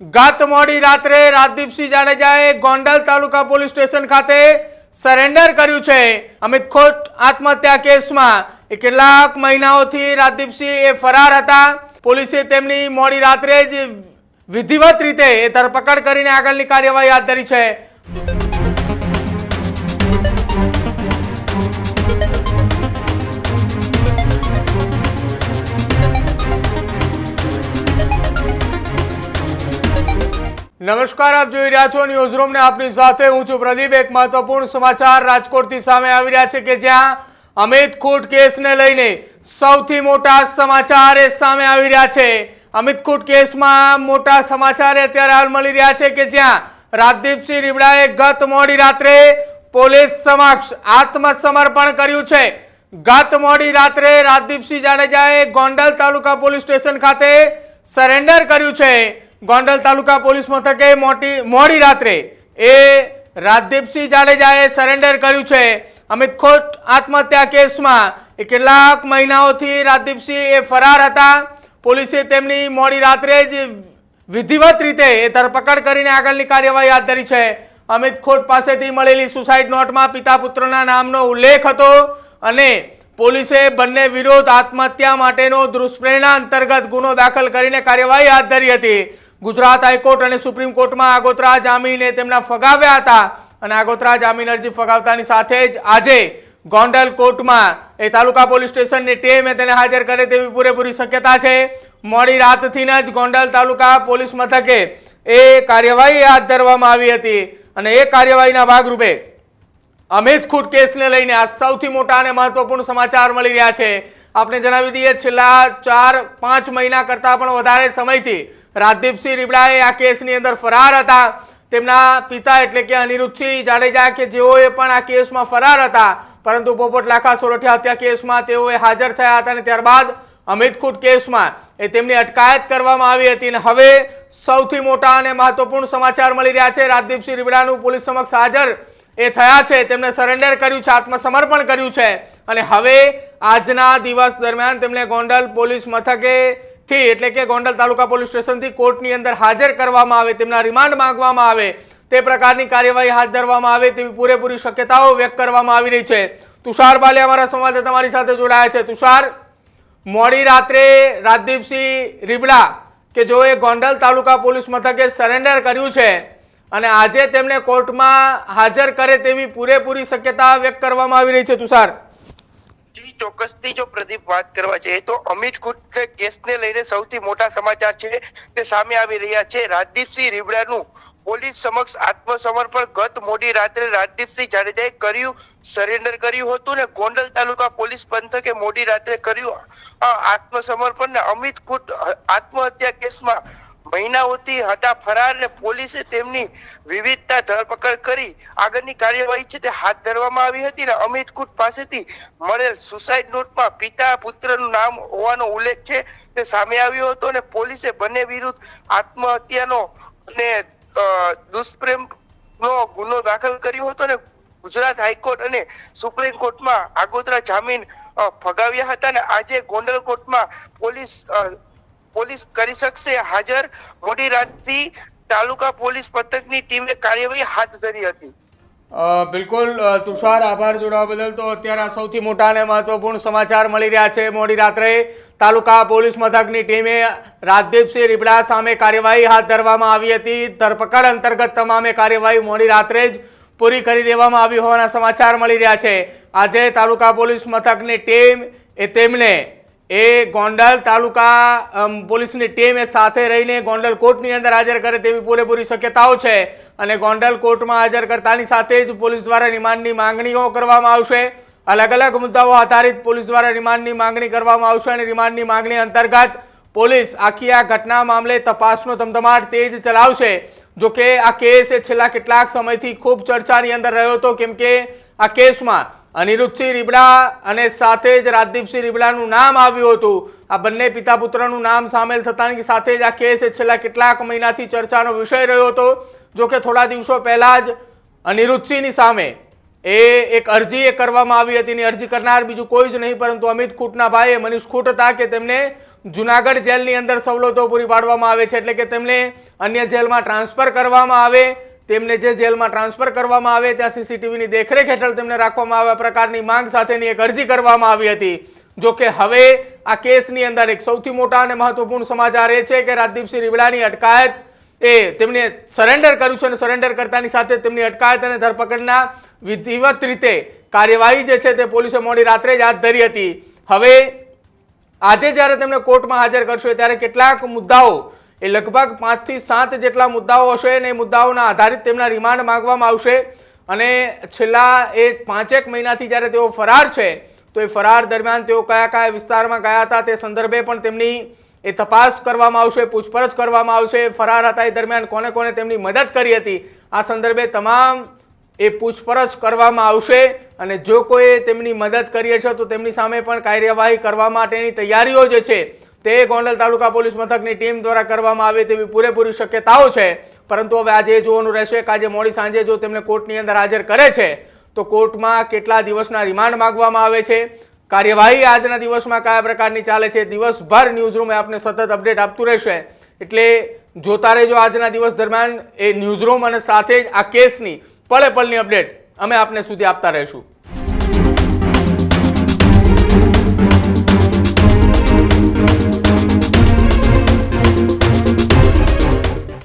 ગત મોડી રાત્રે રાજદીપસિંહ જાડેજાએ ગોંડલ તાલુકા પોલીસ સ્ટેશન ખાતે સરેન્ડર કર્યું છે. અમિત ખોટ આત્મહત્યા કેસમાં એ કેટલાક મહિનાઓથી રાજદીપસિંહ એ ફરાર હતા. પોલીસે તેમની મોડી રાત્રે જ વિધિવત રીતે એ ધરપકડ કરીને આગળની કાર્યવાહી હાથ ધરી છે. નમસ્કાર, આપ જોઈ રહ્યા છો ન્યૂઝ રૂમ ને આપની સાથે હું છું પ્રદીપ. એક મહત્વપૂર્ણ સમાચાર રાજકોટથી સામે આવી રહ્યા છે કે જ્યાં અમિત ખૂટ કેસને લઈને સૌથી મોટા સમાચાર એ સામે આવી રહ્યા છે. અમિત ખૂટ કેસમાં મોટા સમાચાર અત્યારે હાલ મળી રહ્યા છે કે જ્યાં રાજદીપસિંહ રીબડાએ ગત મોડી રાત્રે પોલીસ સમક્ષ આત્મસમર્પણ કર્યું છે. ગત મોડી રાત્રે રાજદીપસિંહ જાડેજાએ ગોંડલ તાલુકા પોલીસ સ્ટેશન ખાતે સરેન્ડર કર્યું છે. ગોંડલ તાલુકા પોલીસ મથકે મોટી મોડી રાત્રે એ રાજદીપસિંહ જાડેજાએ સરેન્ડર કર્યું છે. અમિત ખોટ આત્મહત્યા કેસમાં એ કેટલાક મહિનાઓથી રાજદીપસિંહ એ ફરાર હતા. પોલીસે તેમની મોડી રાત્રે જ વિધિવત રીતે એ ધરપકડ કરીને આગળની કાર્યવાહી હાથ ધરી છે. અમિત ખોટ પાસેથી મળેલી સુસાઇડ નોટમાં પિતા પુત્રના નામનો ઉલ્લેખ હતો અને પોલીસે બંને વિરોધ આત્મહત્યા માટેનો દુષ્પ્રેરણા અંતર્ગત ગુનો દાખલ કરીને કાર્યવાહી હાથ ધરી હતી. ગુજરાત હાઈકોર્ટ અને સુપ્રીમ કોર્ટમાં આગોતરા જામીને તેમના ફગાવ્યા હતા અને આગોતરા જામીન અરજી ફગાવતાની સાથે જ આજે ગોંડલ કોર્ટમાં એ તાલુકા પોલીસ સ્ટેશનની ટીમે તેને હાજર કરે તેવી પૂરેપૂરી શક્યતા છે. મોડી રાતથી જ ગોંડલ તાલુકા પોલીસ મથકે એ કાર્યવાહી હાથ ધરવામાં આવી હતી અને એ કાર્યવાહીના ભાગરૂપે અમિત ખૂટ કેસને લઈને આ સૌથી મોટા અને મહત્વપૂર્ણ સમાચાર મળી રહ્યા છે. આપણે જણાવી દઈએ, છેલ્લા ચાર પાંચ મહિના કરતાં પણ વધારે સમયથી રાજદીપસિંહ રીબડાએ આ કેસની અંદર ફરાર હતા. તેમના પિતા એટલે કે અનિરુદ્ધસિંહ જાડેજા કે જેઓએ પણ આ કેસમાં ફરાર હતા. પરંતુ પોપટ લાખા સોરઠિયા હત્યા કેસમાં તેઓએ હાજર થયા હતા અને ત્યારબાદ અમિતખૂટ કેસમાં એ તેમની અટકાયત કરવામાં આવી હતી અને હવે સૌથી મોટા અને મહત્વપૂર્ણ સમાચાર મળી રહ્યા છે. રાજદીપસિંહ રીબડાનું પોલીસ સમક્ષ હાજર એ થયા છે. તેમણે સરેન્ડર કર્યું છે, આત્મસમર્પણ કર્યું છે અને હવે આજના દિવસ દરમિયાન તેમને ગોંડલ પોલીસ મથકે થી એટલે કે ગોંડલ તાલુકા પોલીસ સ્ટેશનથી કોર્ટની અંદર હાજર કરવામાં આવે, તેમના રિમાન્ડ માંગવામાં આવે, તે પ્રકારની કાર્યવાહી હાથ ધરવામાં આવે તેવી પૂરેપૂરી શક્યતાઓ વ્યક્ત કરવામાં આવી રહી છે. તુષાર બાલે અમારા સંવાદદાતા તમારી સાથે જોડાયા છે. તુષાર, મોડી રાત્રે રાજદીપસિંહ રીબડા કે જેઓએ ગોંડલ તાલુકા પોલીસ મથકે સરેન્ડર કર્યું છે અને આજે તેમને કોર્ટમાં હાજર કરે તેવી પૂરેપૂરી શક્યતા વ્યક્ત કરવામાં આવી રહી છે. તુષાર ચોક્કસથી જો પ્રદીપ વાત કરવા છે તો અમિત કુટ કેસને લઈને સૌથી મોટા સમાચાર છે તે સામે આવી રહ્યા છે. રાજદીપસિંહ રીબડાનું પોલીસ સમક્ષ આત્મસમર્પણ ગત મોડી રાત્રે રાજદીપસિંહ જાડેજાએ કર્યું, સરેન્ડર કર્યું હતું ને ગોંડલ તાલુકા પોલીસ પંથકે મોડી રાત્રે કર્યું આત્મસમર્પણ ને અમિત કુટ આત્મહત્યા કેસમાં મહિનાઓથી હતા ફરાર ને પોલીસે તેમની વિવિધતા ધરપકડ કરી. આગળની કાર્યવાહી છે તે હાથ ધરવામાં આવી હતી ને અમિત કુટ પાસેથી મળેલ સુસાઇડ નોટમાં પિતા પુત્રનું નામ હોવાનો ઉલ્લેખ છે તે સામે આવ્યો હતો અને પોલીસે બંને વિરુદ્ધ આત્મહત્યાનો અને દુષ્પ્રેમ નો ગુનો દાખલ કર્યો હતો ને ગુજરાત હાઈકોર્ટ અને સુપ્રીમ કોર્ટમાં આગોતરા જામીન ફગાવ્યા હતા ને આજે ગોંડલ કોર્ટમાં પોલીસ પોલીસ કરી શકશે. હાજર મોડી રાતથી તાલુકા પોલીસ પથકની ટીમે કાર્યવાહી હાથ ધરી હતી. બિલકુલ તુષાર, આભાર જોડાવા બદલ તો અત્યારે સૌથી મોટા અને મહત્વપૂર્ણ સમાચાર મળી રહ્યા છે. મોડી રાત્રે તાલુકા પોલીસ મથકની ટીમે રાજદીપસિંહ રીબડા સામે કાર્યવાહી હાથ ધરવામાં આવી હતી. ધરપકડ અંતર્ગત તમામે કાર્યવાહી મોડી રાત્રે જ પૂરી કરી દેવામાં આવી હોવાના સમાચાર મળી રહ્યા છે. આજે તાલુકા પોલીસ મથકની ટીમ એ તેમને એ ગોંડલ તાલુકા પોલીસની ટીમ એ સાથે રહીને ગોંડલ કોર્ટની અંદર હાજર કરે તેવી પૂરેપૂરી શક્યતાઓ છે. અને ગોંડલ કોર્ટમાં હાજર કરતાની સાથે જ પોલીસ દ્વારા રિમાન્ડની માંગણીઓ કરવામાં આવશે. અલગ અલગ મુદ્દાઓ આધારિત પોલીસ દ્વારા રિમાન્ડની માંગણી કરવામાં આવશે અને રિમાન્ડની માંગણી અંતર્ગત પોલીસ આખી આ ઘટના મામલે તપાસનો ધમધમાટ તેજ ચલાવશે. જોકે આ કેસ છેલ્લા કેટલાક સમયથી ખૂબ ચર્ચાની અંદર રહ્યો હતો, કેમ કે આ કેસમાં અનિરુદ્ધસિંહ રીબડા અને સાથે જ રાજદીપસિંહ રીબડાનું નામ આવ્યું હતું. આ બંને પિતા પુત્રનું નામ સામેલ થતાની સાથે જ આ કેસ છેલ્લા કેટલાક મહિનાથી ચર્ચાનો વિષય રહ્યો હતો. જો કે થોડા દિવસો પહેલા જ અનિરુદ્ધસિંહની સામે એ એક અરજી એ કરવામાં આવી હતી અને અરજી કરનાર બીજું કોઈ જ નહીં, પરંતુ અમિત ખૂટના ભાઈ એ મનીષ ખૂટ હતા કે તેમને જુનાગઢ જેલની અંદર સવલતો પૂરી પાડવામાં આવે છે. એટલે કે તેમને અન્ય જેલમાં ટ્રાન્સફર કરવામાં આવે. તેમને જે જેલમાં ટ્રાન્સફર કરવામાં આવે ત્યાં સીસીટીવીની દેખરેખ હેઠળ તેમને રાખવામાં આવે પ્રકારની માંગ સાથેની એક અરજી કરવામાં આવી હતી. જો કે હવે આ કેસની અંદર એક સૌથી મોટા અને મહત્વપૂર્ણ સમાચાર એ છે કે રાજદીપસિંહ રીવડાની અટકાયત એ તેમને સરેન્ડર કર્યું છે અને સરેન્ડર કરતાની સાથે તેમની અટકાયત અને ધરપકડના વિધિવત રીતે કાર્યવાહી જે છે તે પોલીસે મોડી રાત્રે જ હાથ ધરી હતી. હવે આજે જ્યારે તેમને કોર્ટમાં હાજર કરશો ત્યારે કેટલાક મુદ્દાઓ એ લગભગ પાંચથી સાત જેટલા મુદ્દાઓ હશે અને એ મુદ્દાઓના આધારિત તેમના રિમાન્ડ માંગવામાં આવશે. અને છેલ્લા એ પાંચેક મહિનાથી જ્યારે તેઓ ફરાર છે, તો એ ફરાર દરમિયાન તેઓ કયા કયા વિસ્તારમાં ગયા હતા તે સંદર્ભે પણ તેમની એ તપાસ કરવામાં આવશે, પૂછપરછ કરવામાં આવશે. ફરાર હતા એ દરમિયાન કોને કોને તેમની મદદ કરી હતી, આ સંદર્ભે તમામ એ પૂછપરછ કરવામાં આવશે. અને જો કોઈ તેમની મદદ કરીએ છે, તો તેમની સામે પણ કાર્યવાહી કરવા માટેની તૈયારીઓ જે છે તે ગોંડલ તાલુકા પોલીસ મથકની ટીમ દ્વારા કરવામાં આવે તેવી પૂરેપૂરી શક્યતાઓ છે. પરંતુ હવે આજે જોવાનું રહેશે કે આજે મોડી સાંજે જો તેમને કોર્ટની અંદર હાજર કરે છે, તો કોર્ટમાં કેટલા દિવસના રિમાન્ડ માંગવામાં આવે છે? કાર્યવાહી આજના દિવસમાં કયા પ્રકારની ચાલે છે? દિવસભર ન્યૂઝરૂમ આપને સતત અપડેટ આપતું રહેશે. એટલે જોતા રહેજો આજના દિવસ દરમિયાન એ ન્યૂઝરૂમ અને સાથે જ આ કેસની પળે પળની અપડેટ અમે આપને સુધી આપતા રહીશું.